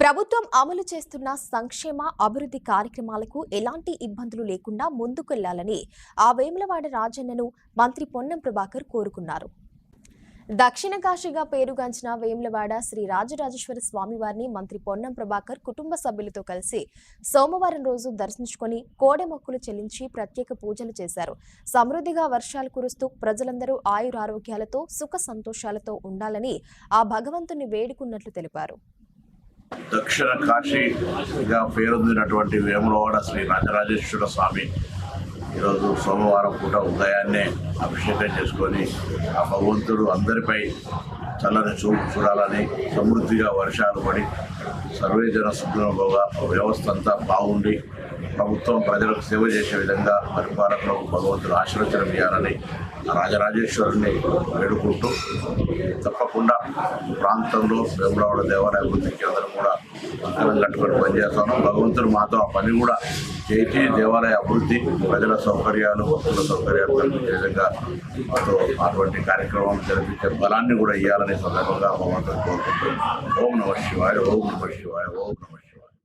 ప్రభుత్వం అమలు చేస్తున్న సంక్షేమ అభివృద్ధి కార్యక్రమాలకు ఎలాంటి ఇబ్బందులు లేకుండా ముందుకెళ్ళాలని ఆ వేములవాడ రాజన్నను మంత్రి పొన్నం ప్రభాకర్ కోరుకున్నారు. దక్షిణ కాశీగా పేరుగాంచిన వేములవాడ శ్రీ రాజరాజేశ్వర స్వామివారిని మంత్రి పొన్నం ప్రభాకర్ కుటుంబ సభ్యులతో కలిసి సోమవారం రోజు దర్శించుకొని కోడె మొక్కులు చెల్లించి ప్రత్యేక పూజలు చేశారు. సమృద్ధిగా వర్షాలు కురుస్తూ ప్రజలందరూ ఆయురారోగ్యాలతో సుఖ సంతోషాలతో ఉండాలని ఆ భగవంతుని వేడుకున్నట్లు తెలిపారు. దక్షిణ కాశీగా పేరొందినటువంటి వేములవాడ శ్రీ రాజరాజేశ్వర స్వామి ఈరోజు సోమవారం పూట ఉదయాన్నే అభిషేకం చేసుకొని ఆ భగవంతుడు అందరిపై చల్లని చూపు చూడాలని సమృద్ధిగా వర్షాలు పడి సర్వే జన సుఖంగా వ్యవస్థ అంతా బాగుండి ప్రభుత్వం ప్రజలకు సేవ చేసే విధంగా పరిపాలకులకు భగవంతుడు ఆశీర్వచనం ఇవ్వాలని రాజరాజేశ్వరుని వేడుకుంటూ తప్పకుండా ప్రాంతంలో వేములవాడ దేవాలయ అభివృద్ధి కేంద్రం కూడా కంకణం కట్టుకొని పనిచేస్తాను. భగవంతుడు మాతో ఆ పని కూడా చేసి దేవాలయ అభివృద్ధి ప్రజల సౌకర్యాలు భక్తుల సౌకర్యాలు కలిపించే విధంగా మాతో అటువంటి కార్యక్రమం జరిపించే బలాన్ని కూడా ఇవ్వాలనే సందర్భంగా భగవంతుడు కోరుకుంటూ ఓం నమ శివాయ ఓం నమ శివాయ ఓం నమ శివాయ.